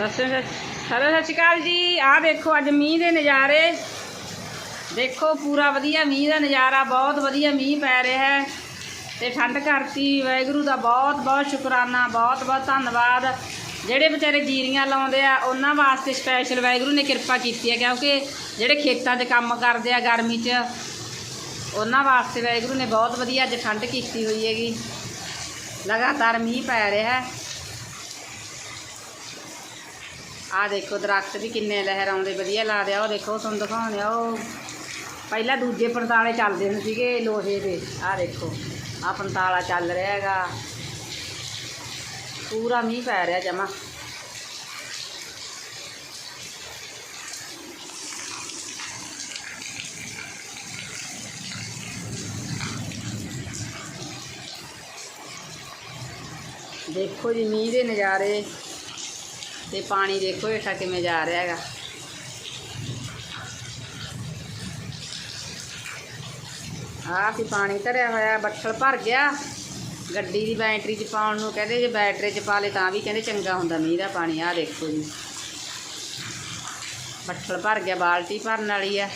ਸਤਿ ਸ਼੍ਰੀ ਅਕਾਲ। ਸਤਿ ਸ਼੍ਰੀ ਅਕਾਲ ਜੀ। ਆਹ ਦੇਖੋ ਅੱਜ ਮੀਂਹ ਦੇ ਨਜ਼ਾਰੇ। ਦੇਖੋ, ਪੂਰਾ ਵਧੀਆ ਮੀਂਹ ਦਾ ਨਜ਼ਾਰਾ, ਬਹੁਤ ਵਧੀਆ ਮੀਂਹ ਪੈ ਰਿਹਾ ਹੈ। ਤੇ ਠੰਡ ਕਰਤੀ, ਵਾਹਿਗੁਰੂ ਦਾ ਬਹੁਤ ਬਹੁਤ ਸ਼ੁਕਰਾਨਾ, ਬਹੁਤ ਬਹੁਤ ਧੰਨਵਾਦ। ਜਿਹੜੇ ਵਿਚਾਰੇ ਜੀਰੀਆਂ ਲਾਉਂਦੇ ਆ, ਉਹਨਾਂ ਵਾਸਤੇ ਸਪੈਸ਼ਲ ਵਾਹਿਗੁਰੂ ਨੇ ਕਿਰਪਾ ਕੀਤੀ ਹੈ, ਕਿਉਂਕਿ ਜਿਹੜੇ ਖੇਤਾਂ 'ਚ ਕੰਮ ਕਰਦੇ ਆ ਗਰਮੀ 'ਚ, ਉਹਨਾਂ ਵਾਸਤੇ ਵਾਹਿਗੁਰੂ ਨੇ ਬਹੁਤ ਵਧੀਆ ਅੱਜ ਠੰਡ ਕੀਤੀ ਹੋਈ ਹੈਗੀ। ਲਗਾਤਾਰ ਮੀਂਹ ਪੈ ਰਿਹਾ ਹੈ। ਆ ਦੇਖੋ, ਦਰਖਤ ਵੀ ਕਿੰਨੇ ਲਹਿਰਾਉਂਦੇ ਵਧੀਆ ਲਾ ਦਿਆ, ਉਹ ਦੇਖੋ, ਤੁਹਾਨੂੰ ਦਿਖਾਉਂਦੇ ਆ ਉਹ ਪਹਿਲਾਂ ਦੂਜੇ ਪੰਤਾਲੇ ਚੱਲਦੇ ਹੁੰਦੇ ਸੀਗੇ ਲੋਹੇ ਦੇ। ਆ ਦੇਖੋ ਆ ਪੰਤਾਲਾ ਚੱਲ ਰਿਹਾ ਹੈਗਾ। ਪੂਰਾ ਮੀਂਹ ਪੈ ਰਿਹਾ ਜਮਾ। ਦੇਖੋ ਜੀ, ਮੀਂਹ ਦੇ ਨਜ਼ਾਰੇ। ਤੇ ਪਾਣੀ ਦੇਖੋ ਹੇਠਾਂ ਕਿਵੇਂ ਜਾ ਰਿਹਾ ਹੈਗਾ। ਆਹ ਵੀ ਪਾਣੀ ਧਰਿਆ ਹੋਇਆ, ਬੱਠਲ ਭਰ ਗਿਆ। ਗੱਡੀ ਦੀ ਬੈਟਰੀ 'ਚ ਪਾਉਣ ਨੂੰ ਕਹਿੰਦੇ, ਜੇ ਬੈਟਰੀ 'ਚ ਪਾ ਲੇ ਤਾਂ ਵੀ ਕਹਿੰਦੇ ਚੰਗਾ ਹੁੰਦਾ ਮੀਂਹ ਦਾ ਪਾਣੀ, ਆਹ ਦੇਖੋ ਜੀ। ਬੱਠਲ ਭਰ ਗਿਆ, ਬਾਲਟੀ ਭਰਨ ਵਾਲੀ ਆ।